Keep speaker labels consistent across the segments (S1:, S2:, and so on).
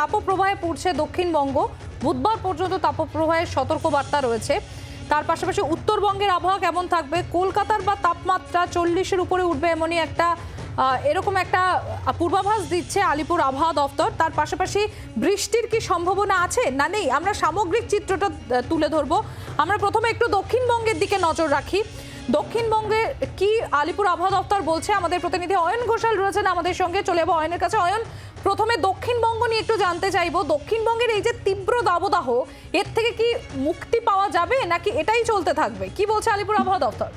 S1: তাপপ্রবাহে পড়ছে দক্ষিণবঙ্গ। বুধবার পর্যন্ত তাপপ্রবাহের সতর্কবার্তা রয়েছে। তার পাশাপাশি উত্তরবঙ্গের আবহাওয়া কেমন থাকবে? কলকাতার বা তাপমাত্রা চল্লিশের উপরে উঠবে এমনই একটা এরকম একটা পূর্বাভাস দিচ্ছে আলিপুর আবহাওয়া দপ্তর তার পাশাপাশি বৃষ্টির কি সম্ভাবনা আছে না নেই? আমরা সামগ্রিক চিত্রটা তুলে ধরবো। আমরা প্রথমে একটু দক্ষিণবঙ্গের দিকে নজর রাখি। দক্ষিণবঙ্গে কি আলিপুর আবহাওয়া দপ্তর বলছে? আমাদের প্রতিনিধি অয়ন ঘোষাল রয়েছেন আমাদের সঙ্গে। চলে যাব অয়নের কাছে। অয়ন, প্রথমে দক্ষিণবঙ্গ নিয়ে একটু জানতে চাইব। দক্ষিণবঙ্গের এই যে তীব্র দাবদাহ, এর থেকে কি মুক্তি পাওয়া যাবে নাকি এটাই চলতে থাকবে? কি বলছে আলিপুর আবহাওয়া দপ্তর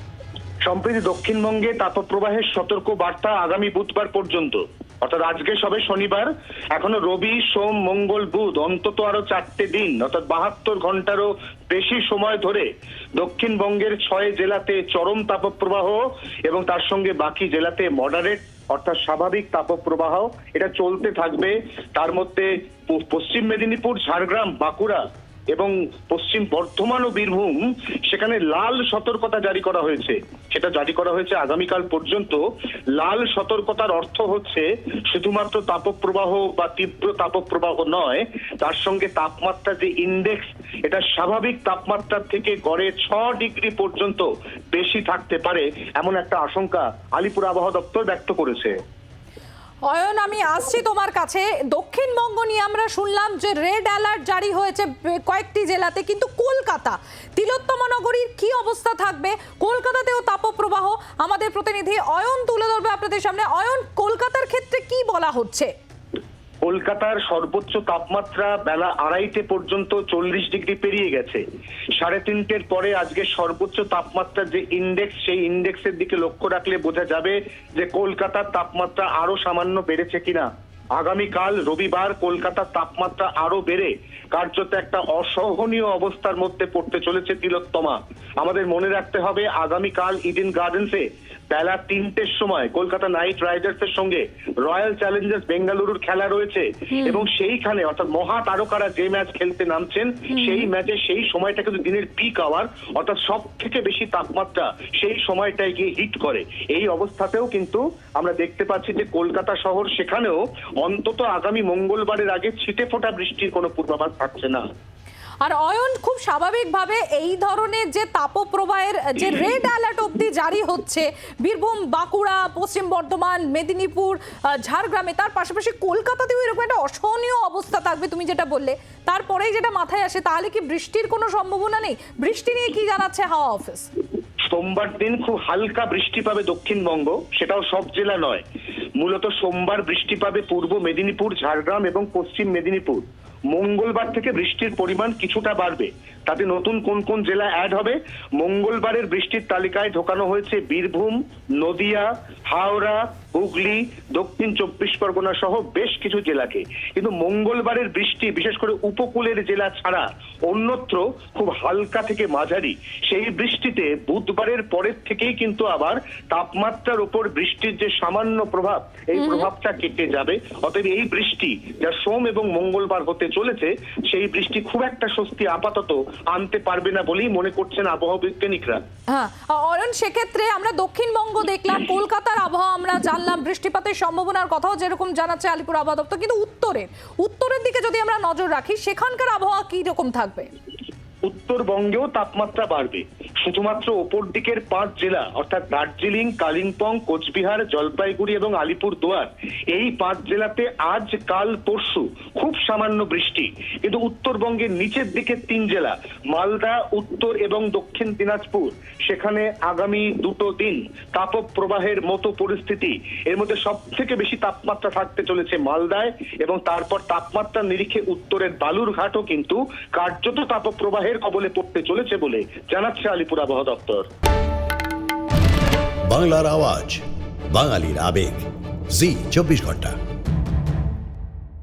S2: সম্প্রতি দক্ষিণবঙ্গে তাপপ্রবাহের সতর্ক বার্তা আগামী বুধবার পর্যন্ত। অর্থাৎ আজকে সবে শনিবার, এখনও রবি, সোম, মঙ্গল, বুধ, অন্তত আরও চারটে দিন, অর্থাৎ বাহাত্তর ঘন্টারও বেশি সময় ধরে দক্ষিণবঙ্গের ছয় জেলাতে চরম তাপপ্রবাহ এবং তার সঙ্গে বাকি জেলাতে মডারেট অর্থাৎ স্বাভাবিক তাপপ্রবাহ। এটা চলতে থাকবে। তার মধ্যে পশ্চিম মেদিনীপুর, ঝাড়গ্রাম, বাঁকুড়া এবং পশ্চিম বর্ধমান ও বীরভূম সেখানে লাল সতর্কতা জারি করা হয়েছে। সেটা জারি করা হয়েছে আগামীকাল পর্যন্ত। লাল সতর্কতার অর্থ হচ্ছে শুধুমাত্র তাপপ্রবাহ বা তীব্র তাপপ্রবাহ নয়, তার সঙ্গে তাপমাত্রা যে ইন্ডেক্স এটা স্বাভাবিক তাপমাত্রার থেকে গড়ে ছ ডিগ্রি পর্যন্ত বেশি থাকতে পারে, এমন একটা আশঙ্কা আলিপুর আবহাওয়া দপ্তর ব্যক্ত করেছে।
S1: অয়ন, আমি আসছি তোমার কাছে। দক্ষিণবঙ্গ নিয়ে আমরা শুনলাম যে রেড অ্যালার্ট জারি হয়েছে কয়েকটি জেলাতে, কিন্তু কলকাতা, তিলোত্তমা নগরীর কি অবস্থা থাকবে? কলকাতাতেও তাপপ্রবাহ। আমাদের প্রতিনিধি অয়ন তুলে ধরবে আপনাদের সামনে। অয়ন, কলকাতার ক্ষেত্রে কি বলা হচ্ছে?
S2: কলকাতার সর্বোচ্চ তাপমাত্রা বেলা আড়াইটে পর্যন্ত চল্লিশ ডিগ্রি পেরিয়ে গেছে। সাড়ে তিনটের পরে আজকে সর্বোচ্চ তাপমাত্রার যে ইন্ডেক্স সেই ইন্ডেক্সের দিকে লক্ষ্য রাখলে বোঝা যাবে যে কলকাতার তাপমাত্রা আরও সামান্য বেড়েছে কিনা। আগামীকাল রবিবার কলকাতার তাপমাত্রা আরও বেড়ে। কার্যত একটা অসহনীয় অবস্থার মধ্যে পড়তে চলেছে তিলোত্তমা। আমাদের মনে রাখতে হবে, আগামীকাল ইডেন গার্ডেন্সে বেলা তিনটের সময় কলকাতা নাইট রাইডার্সের সঙ্গে রয়্যাল চ্যালেঞ্জার্স বেঙ্গালুরুর খেলা রয়েছে। এবং সেইখানে অর্থাৎ মহা তারকারা যে ম্যাচ খেলতে নামছেন সেই ম্যাচে সেই সময়টা কিন্তু দিনের পিক আওয়ার অর্থাৎ সব থেকে বেশি তাপমাত্রা সেই সময়টায় গিয়ে হিট করে। এই অবস্থাতেও কিন্তু আমরা দেখতে পাচ্ছি যে কলকাতা শহর সেখানেও অন্তত আগামী মঙ্গলবারের আগে ছিটে ফোটা বৃষ্টির কোনো পূর্বাভাস থাকছে না।
S1: আর অয়ন, খুব স্বাভাবিকভাবে এই ধরনের যে তাপপ্রবাহের, যে রেড অ্যালার্ট অবধি জারি হচ্ছে, বীরভূম, বাঁকুড়া, পশ্চিম বর্ধমান, মেদিনীপুর ঝাড়গ্রামে, তার পাশাপাশি কলকাতাতেও এরকম একটা অসহনীয় অবস্থা থাকবে, তুমি যেটা বললে। তারপরেই যেটা মাথায় আসে, তাহলে কি বৃষ্টির কোনো সম্ভাবনা নেই? বৃষ্টি নিয়ে কি জানাচ্ছে হাওয়া অফিস?
S2: সোমবার দিন খুব হালকা বৃষ্টি পাবে দক্ষিণবঙ্গ, সেটাও সব জেলা নয়। মূলত সোমবার বৃষ্টি পাবে পূর্ব মেদিনীপুর, ঝাড়গ্রাম এবং পশ্চিম মেদিনীপুর। মঙ্গলবার থেকে বৃষ্টির পরিমাণ কিছুটা বাড়বে। তাতে নতুন কোন কোন জেলা অ্যাড হবে? মঙ্গলবারের বৃষ্টির তালিকায় ঢোকানো হয়েছে বীরভূম, নদিয়া, হাওড়া হুগলি দক্ষিণ চব্বিশ পরগনা সহ বেশ কিছু জেলাকে। কিন্তু মঙ্গলবারের বৃষ্টি বিশেষ করে উপকূলের জেলা ছাড়া অন্যত্র খুব হালকা থেকে মাঝারি। সেই বৃষ্টিতে বুধবারের পরের থেকেই কিন্তু আবার তাপমাত্রার উপর বৃষ্টির যে সামান্য প্রভাব এই প্রভাবটা কেটে যাবে। অতএব এই বৃষ্টি যা সোম এবং মঙ্গলবার হতে চলেছে সেই বৃষ্টি খুব একটা স্বস্তি আপাতত আনতে পারবে না বলেই মনে করছেন আবহাওয়া বিজ্ঞানিকরা।
S1: হ্যাঁ অয়ন সেক্ষেত্রে আমরা দক্ষিণবঙ্গ দেখলাম কলকাতার আবহাওয়া আমরা জানলাম। বৃষ্টিপাতের সম্ভাবনার কথাও যেরকম জানাচ্ছে আলিপুর আবহাওয়া দপ্তর, কিন্তু উত্তরের উত্তরের দিকে যদি আমরা নজর রাখি, সেখানকার আবহাওয়া কি রকম থাকবে?
S2: উত্তরবঙ্গেও তাপমাত্রা বাড়বে। শুধুমাত্র ওপর দিকের পাঁচ জেলা, অর্থাৎ দার্জিলিং, কালিম্পং, কোচবিহার, জলপাইগুড়ি এবং আলিপুর দুয়ার এই পাঁচ জেলাতে আজ, কাল, পরশু খুব সামান্য বৃষ্টি। কিন্তু উত্তরবঙ্গের নিচের দিকের তিন জেলা, মালদা, উত্তর এবং দক্ষিণ দিনাজপুর। সেখানে আগামী দুটো দিন তাপপ্রবাহের মতো পরিস্থিতি। এর মধ্যে সব থেকে বেশি তাপমাত্রা থাকতে চলেছে মালদায় এবং তারপর তাপমাত্রার নিরিখে উত্তরের বালুরঘাটও কিন্তু কার্যত তাপপ্রবাহের কবলে পড়তে চলেছে বলে জানাচ্ছে আলিপুর আবহাওয়া দপ্তর।
S3: বাংলার আওয়াজ বাঙালির আবেগ। জি চব্বিশ ঘণ্টা।